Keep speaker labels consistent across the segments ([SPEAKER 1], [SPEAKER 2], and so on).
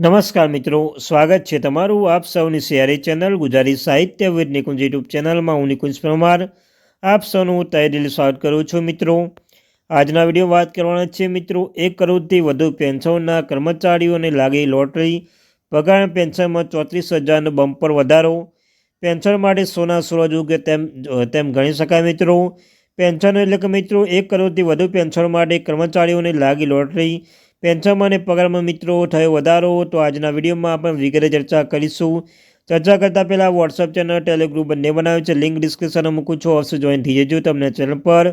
[SPEAKER 1] નમસ્કાર મિત્રો, સ્વાગત છે તમારું આપ સૌની સિયારી ચેનલ ગુજરાતી સાહિત્ય વિદ નિકુંજ યુટ્યુબ ચેનલમાં. હું નિકુંજ પરમાર. આપ સૌનું હું તહે દિલ સ્વાગત કરું છું મિત્રો. આજના વીડિયો વાત કરવાના છે મિત્રો, એક કરોડથી વધુ પેન્શનના કર્મચારીઓને લાગી લોટરી. પગાર પેન્શનમાં ચોત્રીસ હજારનો બમ્પર વધારો. પેન્શન માટે સોના સૂરજ ઉગે તેમ તેમ ગણી શકાય મિત્રો. પેન્શન એટલે કે મિત્રો, એક કરોડથી વધુ પેન્શન માટે કર્મચારીઓને લાગી લોટરી. પેન્શનમાં અને પગારમાં મિત્રો થયો વધારો, તો આજના વિડીયોમાં આપણે વિગતે ચર્ચા કરીશું. ચર્ચા કરતાં પહેલાં વોટ્સઅપ ચેનલ ટેલિગ્રુપ બંને બનાવ્યું છે. લિંક ડિસ્ક્રિપ્શનમાં મૂકું છું. અવશ્ય જોઈન થઈ જજો તમને ચેનલ પર.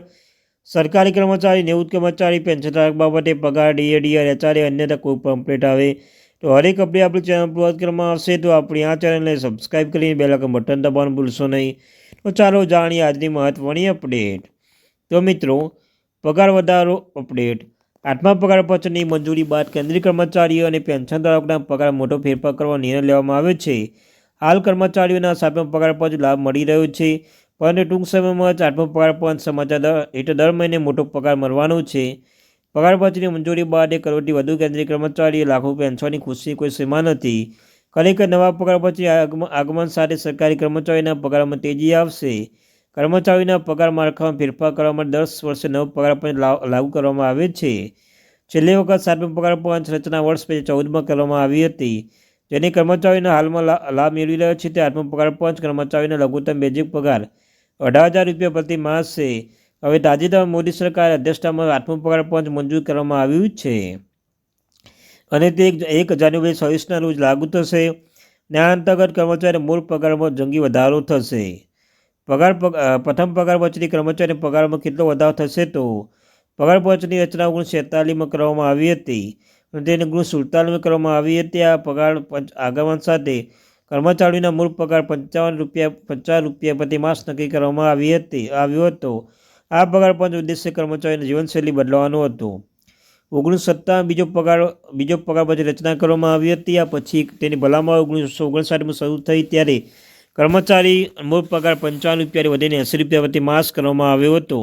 [SPEAKER 1] સરકારી કર્મચારી, નિવૃત્ત કર્મચારી પેન્શનધારક બાબતે પગાર ડીએડીઆર એચઆરએ અન્યતા કોઈ પણ અપડેટ આવે. તો હરેક અપડેટ આપણી ચેનલ પર કરવામાં આવશે. તો આપણી આ ચેનલને સબસ્ક્રાઈબ કરીને બેલાકન બટન દબાવવાનું ભૂલશો નહીં. તો ચાલો જાણીએ આજની મહત્ત્વની અપડેટ તો મિત્રો, પગાર વધારો અપડેટ આઠમા પગાર પછીની મંજૂરી બાદ કેન્દ્રીય કર્મચારીઓ અને પેન્શન ધારકોના પગાર મોટો ફેરફાર કરવાનો નિર્ણય લેવામાં આવ્યો છે. હાલ કર્મચારીઓના સાતમા પગાર પંચ લાભ મળી રહ્યો છે, પરંતુ ટૂંક સમયમાં જ આઠમા પગાર પંચ સમાચાર દર હેઠળ દર મહિને મોટો પગાર મળવાનો છે. પગાર પંચની મંજૂરી બાદ એક કરોડથી વધુ કેન્દ્રીય કર્મચારીઓ લાખો પેન્શનની ખુશી કોઈ સીમા નથી. ખરેખર નવા પગાર પછી આગમન સાથે સરકારી કર્મચારીના પગારમાં તેજી આવશે. કર્મચારીઓના પગાર માળખામાં ફેરફાર કરવા માટે દસ વર્ષે નવો પગાર પણ લાગુ કરવામાં આવે છે. છેલ્લી વખત સાતમો પગાર પંચ રચના વર્ષ બે ચૌદમાં કરવામાં આવી હતી. જેની કર્મચારીઓના હાલમાં લાભ મેળવી રહ્યો છે. તે આઠમો પગાર પંચ કર્મચારીઓના લઘુત્તમ બેઝિક પગાર અઢાર હજાર રૂપિયા પ્રતિ માસ. છે હવે તાજેતરમાં મોદી સરકાર અધ્યક્ષતામાં આઠમો પગાર પંચ મંજૂર કરવામાં આવ્યું છે. અને તે એક જાન્યુઆરી છવ્વીસના રોજ લાગુ થશે. આ અંતર્ગત કર્મચારી મૂળ પગારમાં જંગી વધારો થશે. પગાર પ્રથમ પગાર પંચની કર્મચારી પગારમાં કેટલો વધારો થશે તો પગાર પંચની રચના ઓગણીસો છેતાલીસમાં કરવામાં આવી હતી અને તેને ઓગણીસો સુડતાલીસમાં કરવામાં આવી હતી. આ પગાર પંચ, આગમન સાથે કર્મચારીઓના મૂળ પગાર પંચાવન રૂપિયા પચાસ રૂપિયા પ્રતિ માસ નક્કી કરવામાં આવી હતી, આવ્યો હતો. આ પગાર પંચ ઉદ્દેશ્ય કર્મચારીની જીવનશૈલી બદલવાનો હતો. ઓગણીસો સત્તાવન બીજો પગાર બીજો પગાર પછી રચના કરવામાં આવી હતી. આ પછી તેની ભલામણ ઓગણીસો ઓગણસાઠમાં શરૂ થઈ ત્યારે કર્મચારી મૂળ પગાર પંચાવન રૂપિયાથી વધીને એંસી રૂપિયા પ્રતિ માસ કરવામાં આવ્યો હતો.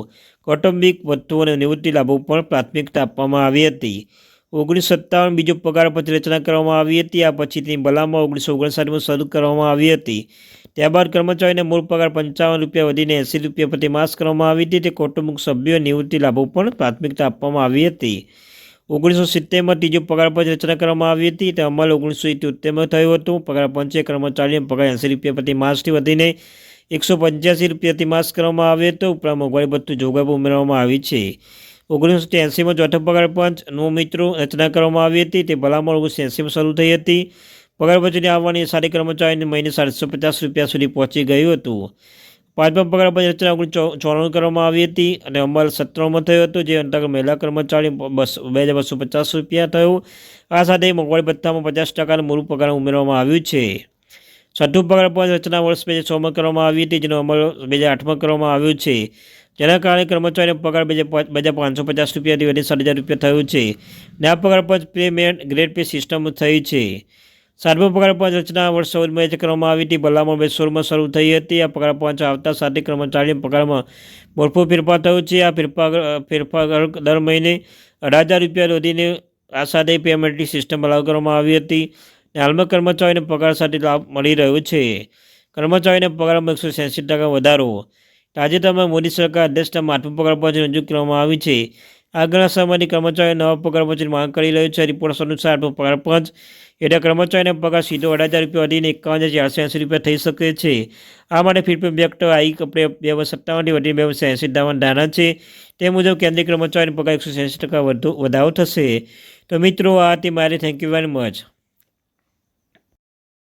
[SPEAKER 1] કૌટુંબિક વસ્તુઓ અને નિવૃત્તિ લાભો પણ પ્રાથમિકતા આપવામાં આવી હતી. ઓગણીસો સત્તાવન બીજો પગાર પછી રચના કરવામાં આવી હતી. આ પછી તેની ભલામણ ઓગણીસો ઓગણસાઠમાં શરૂ કરવામાં આવી હતી. ત્યારબાદ કર્મચારીને મૂળ પગાર પંચાવન રૂપિયા વધીને એંસી રૂપિયા પ્રતિ માસ કરવામાં આવી હતી. તે કૌટુંબિક સભ્યો નિવૃત્તિ લાભો પણ પ્રાથમિકતા આપવામાં આવી હતી. ઓગણીસો સિત્તેરમાં ત્રીજો પગાર પંચ રચના કરવામાં આવી હતી. તે અમલ ઓગણીસો ઇત્યોતેરમાં થયું હતું. પગાર પંચે કર્મચારીને પગાર એંસી રૂપિયા પ્રતિ માસથી વધીને એકસો પંચ્યાસી રૂપિયાથી માસ કરવામાં આવ્યો હતો. ઉપરાંત મોંઘવારી ભથ્થું જોગવાઈ ઉમેરવામાં આવી છે. ઓગણીસો ત્યાસીમાં ચોથો પગાર પંચ નો મિત્રો રચના કરવામાં આવી હતી. તે ભલામણ ઓગણીસો એંસીમાં શરૂ થઈ હતી. પગાર પંચની આવવાની સારી કર્મચારીને મહિને સાતસો પચાસ રૂપિયા સુધી પહોંચી ગયું હતું. પાંચમા પગાર પંચ રચના ઓગણીસો ચોરાણું કરવામાં આવી હતી અને અમલ સત્તરમાં થયો હતો, જે અંતર્ગત મહિલા કર્મચારી બસ, બે હજાર બસો પચાસ રૂપિયા થયું. આ સાથે મોંઘવારી ભથ્થામાં પચાસ ટકાનું મૂળ પગાર ઉમેરવામાં આવ્યું છે. છઠ્ઠું પગાર પંચ રચના વર્ષ બે હજાર છમાં કરવામાં આવી હતી, જેનો અમલ બે હજાર આઠમાં કરવામાં આવ્યો છે. જેના કારણે કર્મચારીનો પગાર બે હજાર પાંચસો પચાસ રૂપિયાથી વધી સાત હજાર રૂપિયા થયું છે. ને આ પગાર પંચ પેમેન્ટ ગ્રેડ પે સિસ્ટમ થઈ છે. સાતમો પગાર પાંચ રચના વર્ષ ચૌદમાં કરવામાં આવી હતી. ભલામણ બે સોળમાં શરૂ થઈ હતી. આ પગાર પાંચ આવતા સાથે કર્મચારીના પગારમાં મોટો ફેરફાર થયો છે. આ ફેરફાર ફેરફાર દર મહિને અઢાર હજાર રૂપિયા વધીને સાથે પેમેન્ટની સિસ્ટમ લાગુ કરવામાં આવી હતી. હાલમાં કર્મચારીઓને પગાર સાથે લાભ મળી રહ્યો છે. કર્મચારીને પગારમાં એકસો ટકા વધારો. તાજેતરમાં મોદી સરકાર અધ્યક્ષતામાં આઠમો પગાર પાંચ રજૂ કરવામાં આવી છે. આગળના સમયની કર્મચારીઓ નવા પગાર પંચની માંગ કરી રહ્યો છે. રિપોર્ટ્સ અનુસાર પગાર પંચ એટલે કર્મચારીનો પગાર સીધો અઢાર હજાર રૂપિયા વધીને એકાવન હજાર ચારસો એંસી રૂપિયા થઈ શકે છે. આ માટે ફીડબેક વ્યક્ત આઈ કપડે બે હજાર સત્તાવનથી વધીને બે હજાર એંસી દાવાના ધારણા છે. તે મુજબ કેન્દ્રીય કર્મચારીનો પગાર એકસો એંસી ટકા વધુ, વધારો થશે. તો મિત્રો, આ તે મારે. Thank you very much